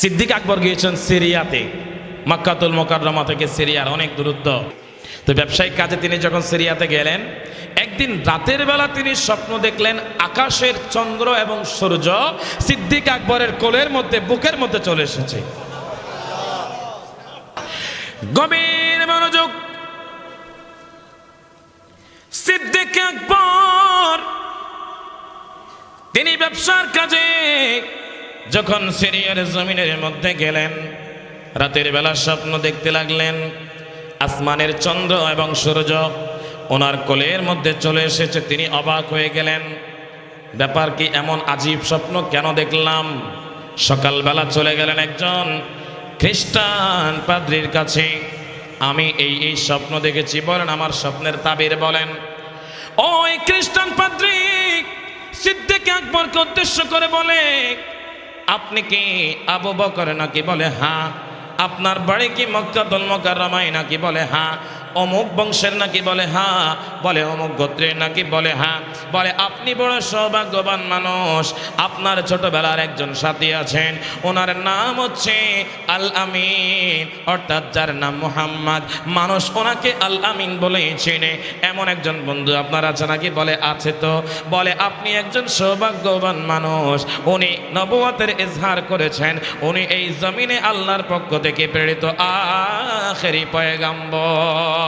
সিদ্দিক আকবর গিয়েছেন সিরিয়াতে, মাক্কাতুল মোকাররমা থেকে সিরিয়ার অনেক দূরত্ব। তো ব্যবসায়িক কাজে তিনি যখন সিরিয়াতে গেলেন, একদিন রাতের বেলা তিনি স্বপ্ন দেখলেন আকাশের চন্দ্র এবং সূর্য সিদ্দিক আকবরের কোলের মধ্যে, বুকের মধ্যে চলে এসেছে। গভীর মনোযোগ। সিদ্দিক আকবর, তিনি ব্যবসার কাজে যখন সিরিয়ার জমিনের মধ্যে গেলেন, রাতের বেলা স্বপ্ন দেখতে লাগলেন, আসমানের চন্দ্র এবং সূর্য ওনার কোলের মধ্যে চলে এসেছে, তিনি অবাক হয়ে গেলেন। ব্যাপার কি এমন আজীব স্বপ্ন কেন দেখলাম? সকালবেলা চলে গেলেন একজন খ্রিস্টান পাদ্রির কাছে। আমি এই এই স্বপ্ন দেখেছি, বলেন আমার স্বপ্নের তাবির বলেন। ওই খ্রিস্টান পাদ্রিক সিদ্দিক আকবরকে উদ্দেশ্য করে বলে আপনি কি আবু বকর নাকি বলে হ্যাঁ। আপনার বাড়ি কি মক্কাতুল মোকাররমায় নাকি বলে হ্যাঁ। অমুক বংশের নাকি বলে হ্যাঁ বলে অমুক গোত্রের নাকি বলে হ্যাঁ বলে আপনি বড় সৌভাগ্যবান মানুষ, আপনার ছোটবেলার একজন সাথী আছেন, ওনার নাম হচ্ছে আল আমিন, অর্থাৎ যার নাম মোহাম্মদ। মানুষ ওনাকে আল আমিন বলেই চেনে। এমন একজন বন্ধু আপনার আছে নাকি? বলে আছে তো। বলে আপনি একজন সৌভাগ্যবান মানুষ, উনি নবুয়তের ইজহার করেছেন, উনি এই জমিনে আল্লাহর পক্ষ থেকে প্রেরিত আখেরি পয়গাম্বর।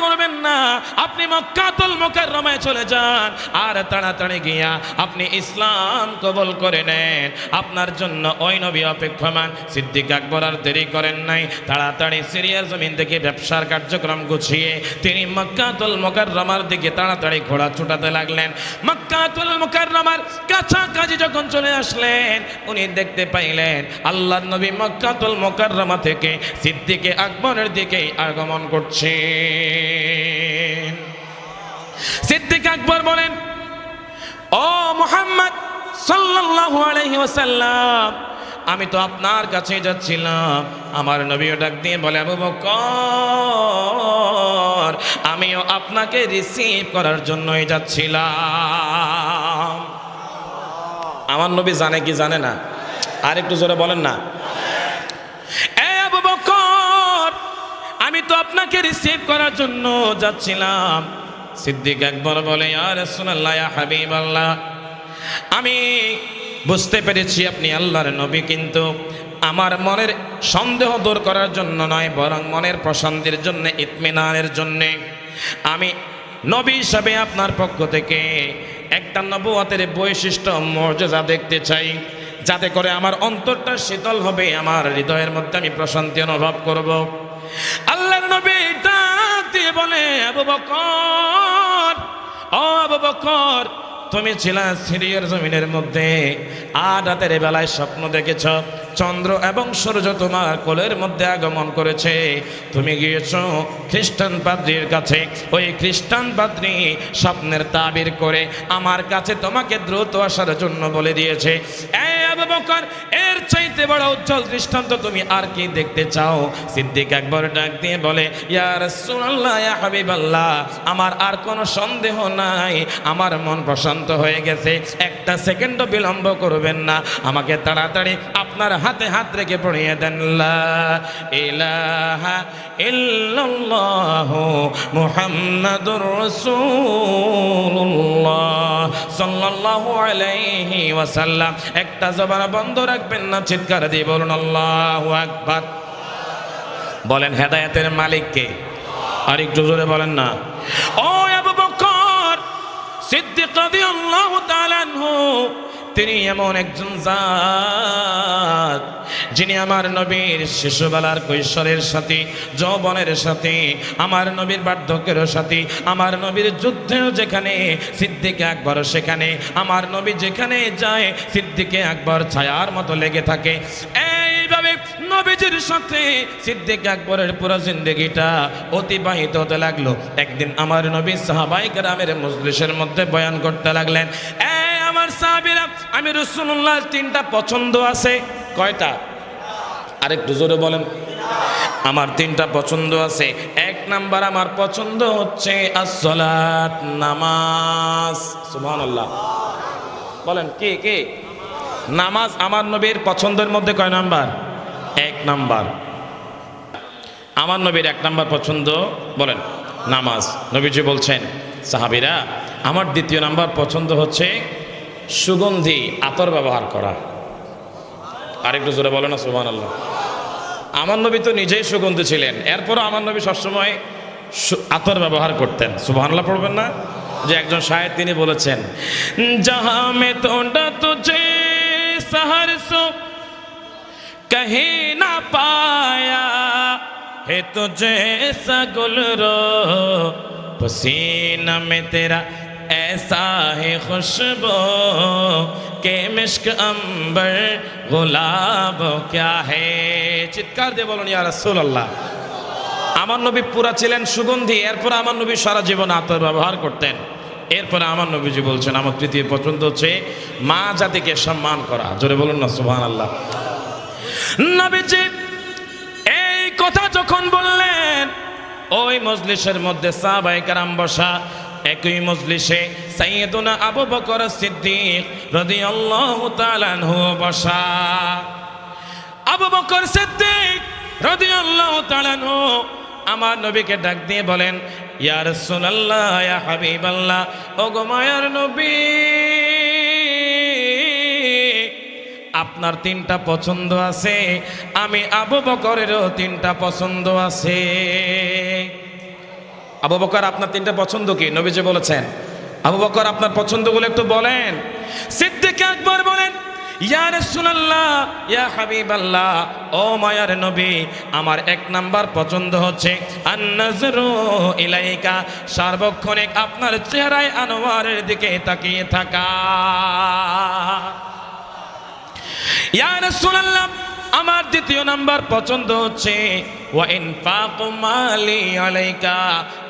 করবেন না। আপনি মক্কাতুল মোকাররমায় চলে যান আর তাড়াতাড়ি গিয়া আপনি ইসলাম কবল করে নেন। আপনার জন্য ওই নবী অপেক্ষমান সিদ্দিক আকবর আর দেরি করেন নাই। তাড়াতাড়ি সিরিয়ার জমিন থেকে ব্যবসার কার্যক্রম গুছিয়ে তিনি মক্কাতুল মোকাররমার দিকে তাড়াতাড়ি ঘোড়া ছুটাতে লাগলেন। মক্কাতুল মোকাররমার কাছাকাছি যখন চলে আসলেন, উনি দেখতে পাইলেন আল্লাহ নবী মক্কাতুল মোকাররমা থেকে সিদ্দিকে আকবরের দিকেই আগমন করছে। সিদ্দিক আকবর বলেন, ও মোহাম্মদ সাল্লাল্লাহু আলাইহি ওয়াসাল্লাম, আমি তো আপনার কাছে যাচ্ছিলাম। আমার নবীও ডাক দিয়ে বলে, আবু বকর, আমিও আপনাকে রিসিভ করার জন্যই যাচ্ছিলাম। আমার নবী জানে কি জানে না? আর একটু জোরে বলেন না। আবু বকর, আমি তো আপনাকে রিসিভ করার জন্য যাচ্ছিলাম। সিদ্দিক একবার বলে, ইয়া হাবিবাল্লাহ, আমি বুঝতে পেরেছি আপনি আল্লাহর নবী, কিন্তু আমার মনের সন্দেহ দূর করার জন্য নয়, বরং মনের প্রশান্তির জন্য, ইতমিনানের জন্যে। আমি নবী হিসাবে আপনার পক্ষ থেকে একটা নবুয়াতের বৈশিষ্ট্য, মর্যাদা দেখতে চাই, যাতে করে আমার অন্তরটা শীতল হবে, আমার হৃদয়ের মধ্যে আমি প্রশান্তি অনুভব করব। আল্লাহর নবী ডাক বলে, আবু বকর ও আবু বকর, তুমি ছিলা সিরিয়ার জমিনের মধ্যে। আর রাতের বেলায় স্বপ্ন দেখেছ, চন্দ্র এবং সূর্য তোমার কোলের মধ্যে আগমন করেছে। তুমি গিয়েছ খ্রিস্টান পাদ্রির কাছে। ওই খ্রিস্টান পাদ্রি স্বপ্নের তাবির করে আমার কাছে তোমাকে দ্রুত আসার জন্য বলে দিয়েছে। এই আবু এর চাইতে বড় উজ্জ্বল দৃষ্টান্ত তুমি আর কি দেখতে চাও? সিদ্দিক একবার ডাক দিয়ে বলে, ইয়া রাসূলুল্লাহ, ইয়া হাবিবাল্লাহ, আমার আর কোনো সন্দেহ নাই। আমার মন প্রশান্ত হয়ে গেছে। একটা সেকেন্ডও বিলম্ব করবেন না। আমাকে তাড়াতাড়ি আপনার হাতে হাত রেখে পড়িয়ে দেন। ইলাহা ইল্লাল্লাহু মুহাম্মাদুর রাসূলুল্লাহ। সাল্লাল্লাহু একটা জবান বন্ধ রাখবেন না, চিৎকার দিয়ে বলুন, আল্লাহু আকবার। বলেন, হেদায়েতের মালিক কে? আর একটু জোরে বলেন না, ও তিনি এমন একজন জাত যিনি আমার নবীর শিশুবেলার কৈশোরের সাথে, যৌবনের সাথে, আমার নবীর বার্ধক্যের সাথে, আমার নবীর যুদ্ধেও যেখানে সিদ্দিকে আকবর সেখানে, আমার নবী যেখানে যায় সিদ্দিকে আকবর ছায়ার মতো লেগে থাকে। এইভাবে নবীজির সাথে সিদ্দিক আকবরের পুরো জিন্দগিটা অতিবাহিত হতে লাগল। একদিন আমার নবী সাহাবাই গ্রামের মজলিসের মধ্যে বয়ান করতে লাগলেন এই আমার সাহাবীরা, আমি রসুল্লাহ তিনটা পছন্দ আছে। কয়টা? আরেকটু জোরে বলেন। আমার তিনটা পছন্দ আছে। এক নাম্বার আমার পছন্দ হচ্ছে আসলাত নামাজ। সুবহানাল্লাহ। বলেন, কে কে? নামাজ আমার নবীর পছন্দের মধ্যে কয় নাম্বার? এক নাম্বার। আমার নবীর এক নাম্বার পছন্দ, বলেন, নামাজ। নবীজি বলছেন, সাহাবিরা, আমার দ্বিতীয় নাম্বার পছন্দ হচ্ছে সুগন্ধি, আতর ব্যবহার করা। আরেকটু জোরে বলো না সুবহান আল্লাহ আমার নবী তো নিজেই সুগন্ধি ছিলেন এরপরও আমার নবী সবসময় সু- আতর ব্যবহার করতেন সুবহানাল্লাহ পড়বেন না যে একজন শায়ের তিনি বলেছেন যাহা মে তোডা তুঝে सहर सो कहीं ना पाया है तुझे ऐसा गुल रो पसीना में तेरा ऐसा है खुशबू কে মিশক আম্বর গোলাব ক্যা হে চিৎকার দিয়ে বলুন ইয়া রাসূলুল্লাহ আমার নবী পুরা ছিলেন সুগন্ধি এরপর আমার নবী সারা জীবন আতর ব্যবহার করতেন এরপরে আমার নবীজি বলছেন আমার তৃতীয় পছন্দ হচ্ছে মা জাতিকে সম্মান করা। জোরে বলুন না সুবহান আল্লাহ নবীজি, এই কথা যখন বললেন, ওই মজলিসের মধ্যে সাহবাইকার বসা একই মজলিসে সাইয়েদুনা আবু বকর সিদ্দিক রাদিয়াল্লাহু তাআলা আনহু বসা। আবু বকর সিদ্দিক রাদিয়াল্লাহু তাআলা আনহু আমার নবীকে ডাক দিয়ে বলেন, ইয়া রাসূলুল্লাহ, ইয়া হাবিবাল্লাহ ও গো মায়ার নবী, আপনার তিনটা পছন্দ আছে, আমি আবু বকরেরও তিনটা পছন্দ আছে। আবু বকর, আপনার তিনটা পছন্দ কি? নবীজি বলেছেন। আবু বকর, আপনার পছন্দগুলো একটু বলেন। সিদ্দিক আকবর বলেন, ইয়া রাসূলুল্লাহ, ইয়া হাবিবাল্লাহ, ও মায়ার নবী, আমার এক নাম্বার পছন্দ হচ্ছে, আন-নাজরু ইলাইকা, সার্বক্ষণিক আপনার চেহারায় আনোয়ারের দিকে তাকিয়ে থাকা। ইয়া রাসূলুল্লাহ, আমার দ্বিতীয় নাম্বার পছন্দ হচ্ছে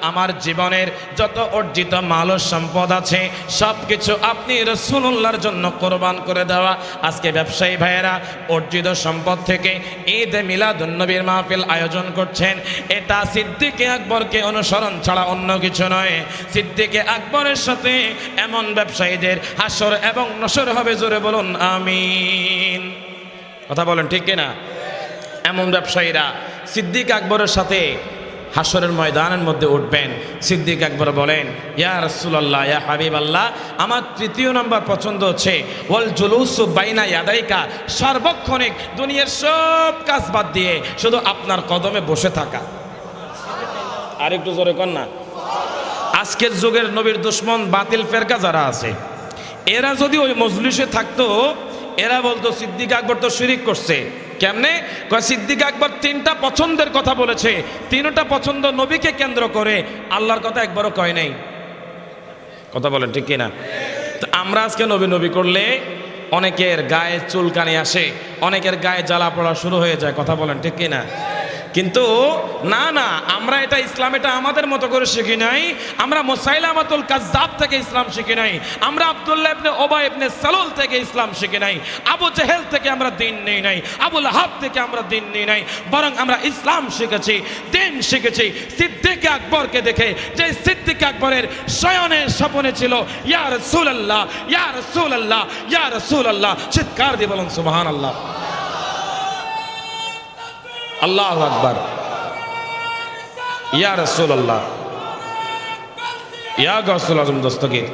আমার জীবনের যত অর্জিত মাল সম্পদ আছে সব কিছু আপনি রসুল্লাহর জন্য কোরবান করে দেওয়া। আজকে ব্যবসায়ী ভাইয়েরা, অর্জিত সম্পদ থেকে ঈদ মিলাদুন্নবীর মাহফিল আয়োজন করছেন। এটা সিদ্দিকে আকবরকে অনুসরণ ছাড়া অন্য কিছু নয়। সিদ্দিকে আকবরের সাথে এমন ব্যবসায়ীদের হাসর এবং নসর হবে, জোরে বলুন, আমিন। কথা বলেন, ঠিক কিনা? এমন ব্যবসায়ীরা সিদ্দিক আকবরের সাথে হাসরের ময়দানের মধ্যে উঠবেন। সিদ্দিক আকবর বলেন, ইয়া রসুল্লাহ ইয়া হাবিব আল্লাহ আমার তৃতীয় নম্বর পছন্দ হচ্ছে, ওয়াল জুলুস বাইনা ইয়াদাইকা, সার্বক্ষণিক দুনিয়ার সব কাজ বাদ দিয়ে শুধু আপনার কদমে বসে থাকা। আর একটু জোরে কর না। আজকের যুগের নবীর দুশ্মন বাতিল ফেরকা যারা আছে, এরা যদি ওই মজলিসে থাকতো, এরা বলতো, সিদ্দিক আকবর তো শিরিক করছে। কেমনে? সিদ্দিক একবার তিনটা পছন্দের কথা বলেছে। তিনটা পছন্দ নবীকে কেন্দ্র করে আল্লাহর কথা একবারও কয় নাই। কথা বলেন ঠিক কিনা? আমরা আজকে নবী নবী করলে অনেকের গায়ে চুলকানি আসে, অনেকের গায়ে জ্বালা পড়া শুরু হয়ে যায়। কথা বলেন ঠিক কিনা? কিন্তু না না, আমরা এটা ইসলাম, এটা আমাদের মতো করে শিখি নাই। আমরা মোসাইলামাতুল কাজ্জাব থেকে ইসলাম শিখি নাই। আমরা আব্দুল্লাহ ইবনে ওবা ইবনে সালুল থেকে ইসলাম শিখি নাই। আবু জেহেল থেকে আমরা দিন নেই নাই। আবুল হাব থেকে আমরা দিন নেই নাই। বরং আমরা ইসলাম শিখেছি, দিন শিখেছি। সিদ্দিক আকবরকে দেখে, যে সিদ্দিক আকবরের শয়নের স্বপনে ছিল, ইয়া রাসূলুল্লাহ ইয়া রাসূলুল্লাহ ইয়া রাসূলুল্লাহ। চিৎকার দিয়ে বলুন, সুবহানাল্লাহ। আল্লাহ আকবার। ইয়া রসুল আল্লাহ ইয়া গসুল আজম দস্তগীর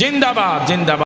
জিন্দাবাদ জিন্দাবাদ।